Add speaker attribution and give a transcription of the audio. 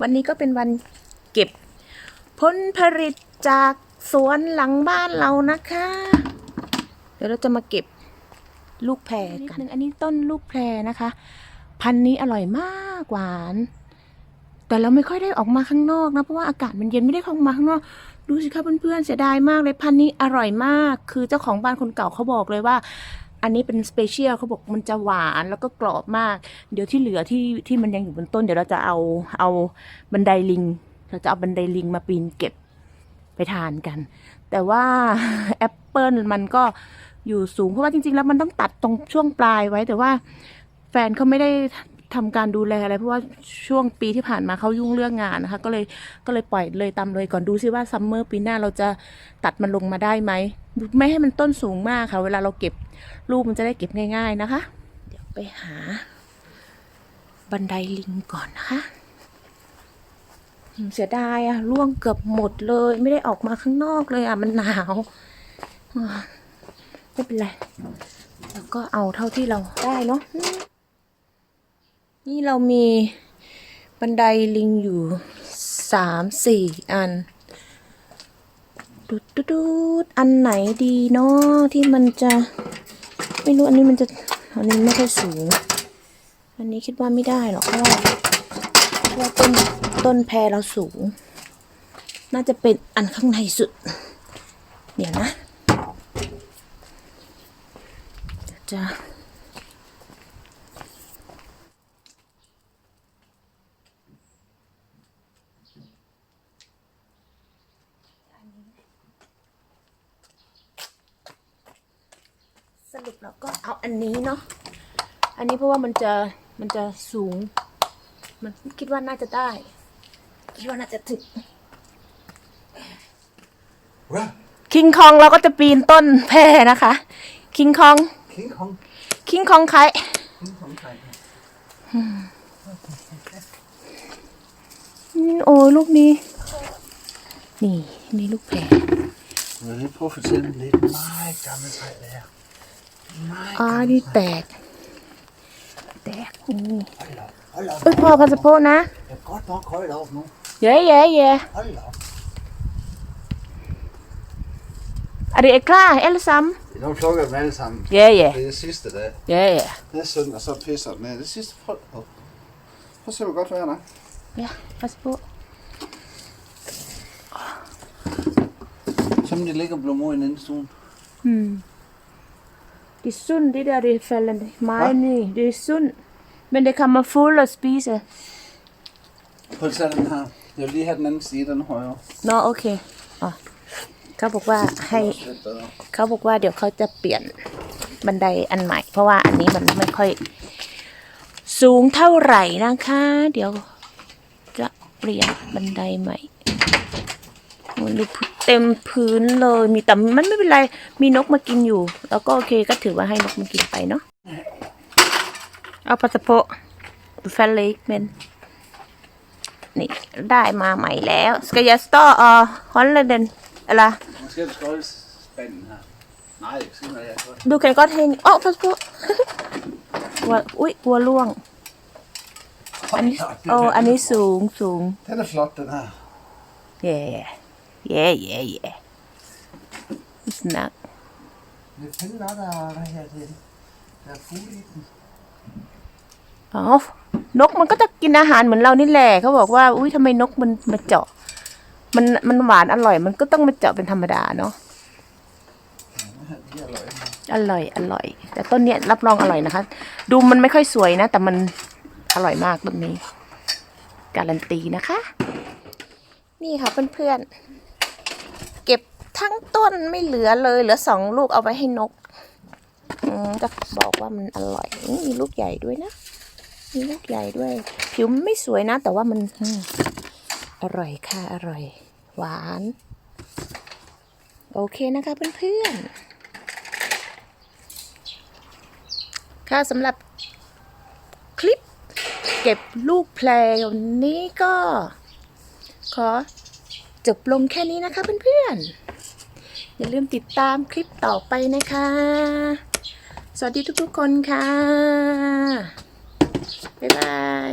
Speaker 1: วันนี้ก็เป็นวันเก็บผลผลิตจากสวนหลังบ้านเรานะคะ เดี๋ยวเราจะมาเก็บลูกแพรกันอันนี้ต้นลูกแพรนะคะ พันธุ์นี้อร่อยมากหวาน แต่เราไม่ค่อยได้ออกมาข้างนอกนะเพราะว่าอากาศมันเย็นไม่ได้เข้ามาข้างนอกดูสิคะเพื่อนๆเสียดายมากเลยพันธุ์นี้อร่อยมาก คือเจ้าของบ้านคนเก่าเขาบอกเลยว่า อันนี้เป็นสเปเชียลเขาบอกมันจะหวานแล้วก็กรอบมาก เดี๋ยวที่เหลือที่ที่มันยังอยู่บนต้น เดี๋ยวเราจะเอาเอาบันไดลิง เราจะเอาบันไดลิงมาปีนเก็บไปทานกัน แต่ว่าแอปเปิลมันก็อยู่สูงเพราะว่าจริง ๆ แล้วมันต้องตัดตรงช่วงปลายไว้แต่ว่าแฟนเขาไม่ได้ ทำการดูแลอะไรเพราะว่าช่วงปีที่ผ่านมาเขายุ่งเรื่องงานนะคะ ก็เลยก็เลยปล่อยเลยตามเลยก่อนดูซิว่าซัมเมอร์ปีหน้าเราจะตัดมันลงมาได้ไหมไม่ให้มันต้นสูงมากค่ะ เวลาเราเก็บลูกมันจะได้เก็บง่าย ๆนะคะ เดี๋ยวไปหา บันไดลิงก่อนนะคะเสียดายอะร่วงเกือบหมดเลย ไม่ได้ออกมาข้างนอกเลยอะมันหนาวไม่เป็นไร แล้วก็เอาเท่าที่เราได้เนาะ นี่เรามีบันไดลิงอยู่สามสี่อันดูดดูด,ดดอันไหนดีเนาะที่มันจะไม่รู้อันนี้มันจะอันนี้ไม่ค่อยสูง อันนี้คิดว่าไม่ได้หรอกเพราะว่าเพราะว่าต้นต้นแพรเราสูง น่าจะเป็นอันข้างในสุด เดี๋ยวนะจะ รุปเราก็เอาอันนี้เนาะอันนี้เพราะว่ามันจะมันจะสูง มันคิดว่าน่าจะได้ คิดว่าน่าจะถึง
Speaker 2: Well,
Speaker 1: คิงคองเราก็จะปีนต้นแพรนะคะ คิงคอง
Speaker 2: King Kong.
Speaker 1: คิงคองใคร
Speaker 2: King Kong type.
Speaker 1: อืมโอ้ยลูกนี้ นี่ นี่ลูกแพร
Speaker 2: Vil du lige prøve at fortælle en lidt meget gammel træ, det her? Meget
Speaker 1: อ่า
Speaker 2: gammelt
Speaker 1: นี่
Speaker 2: træ.
Speaker 1: แตก แตกนี่
Speaker 2: Hold da op, hold da op.
Speaker 1: เอ้ยพอพัสโพนะ
Speaker 2: Det er godt nok højt op nu.
Speaker 1: เย้เย้เย้
Speaker 2: Hold da op.
Speaker 1: อะไรเอ็กล้าเอลซัม
Speaker 2: Nu plukker dem alle sammen.
Speaker 1: เย้เย้
Speaker 2: Det er det sidste dag.
Speaker 1: เย้เย้
Speaker 2: Det er sådan, og så pisser den af. Det sidste, prøv. Prøv at se, hvor godt vejr der er.
Speaker 1: เย้พัสโพ
Speaker 2: Som de ligger og blommer i den ene stuen.
Speaker 1: Hmm. Det er sundt, det der, det falder meget
Speaker 2: Hva?
Speaker 1: ned. Det er sundt. Men det kommer fuld at spise.
Speaker 2: Prøv at tage den her. Jeg vil lige have den anden side, den højere.
Speaker 1: เนาะโอเคอ๋อเขาบอกว่าให้
Speaker 2: Det er også lidt bedre.
Speaker 1: เขาบอกว่าเดี๋ยวเขาจะเปลี่ยนบันไดอันใหม่ เพราะว่าอันนี้มันไม่ค่อย สูงเท่าไหร่นะคะ เดี๋ยวจะเปลี่ยนบันไดใหม่โอ้ย ดูเต็มพื้นเลย มีแต่มันไม่เป็นไร มีนกมากินอยู่ แล้วก็โอเคก็ถือว่าให้นกมากินไปเนาะ เอาปลาสะโพะดูแฟนเล็กเมนนี่ได้มาใหม่แล้วสกายสตอร์อ่อฮอลแลนด์อะไร
Speaker 2: Måske du skal holde spanden her. Nej, det er sådan, at jeg er godt.
Speaker 1: ดูแกก็เทงโอ้พัสดุกลัวอุ้ยกลัวล่วง อันนี้โอ้อันนี้สูงสูง
Speaker 2: Den er flot, den her.
Speaker 1: เย่เย่เย่เย่สนัก
Speaker 2: Det er fint nok, der er, hvad her det er. Der er fugle i den.
Speaker 1: อ๋อนกมันก็จะกินอาหารเหมือนเรานี่แหละเขาบอกว่า อุ้ยทำไมนกมันมาเจาะ มันมันหวานอร่อย มันก็ต้องมาเจาะเป็นธรรมดาเนาะ
Speaker 2: De er løgne.
Speaker 1: อร่อย อร่อย แต่ต้นเนี้ยรับรองอร่อยนะคะ ดูมันไม่ค่อยสวยนะ แต่มันอร่อยมากต้นนี้ การันตีนะคะ นี่ค่ะเพื่อนๆ ทั้งต้นไม่เหลือเลย เหลือสองลูกเอาไว้ให้นกจะบอกว่ามันอร่อยมีลูกใหญ่ด้วยนะ มีลูกใหญ่ด้วย ผิวไม่สวยนะ แต่ว่ามันอร่อยค่ะ อร่อย หวาน โอเคนะคะเพื่อนๆ ค่ะสำหรับคลิปเก็บลูกแพรวันนี้ก็ขอ จบลงแค่นี้นะคะเพื่อนๆ อย่าลืมติดตามคลิปต่อไปนะคะ สวัสดีทุกๆคนค่ะ บ๊ายบาย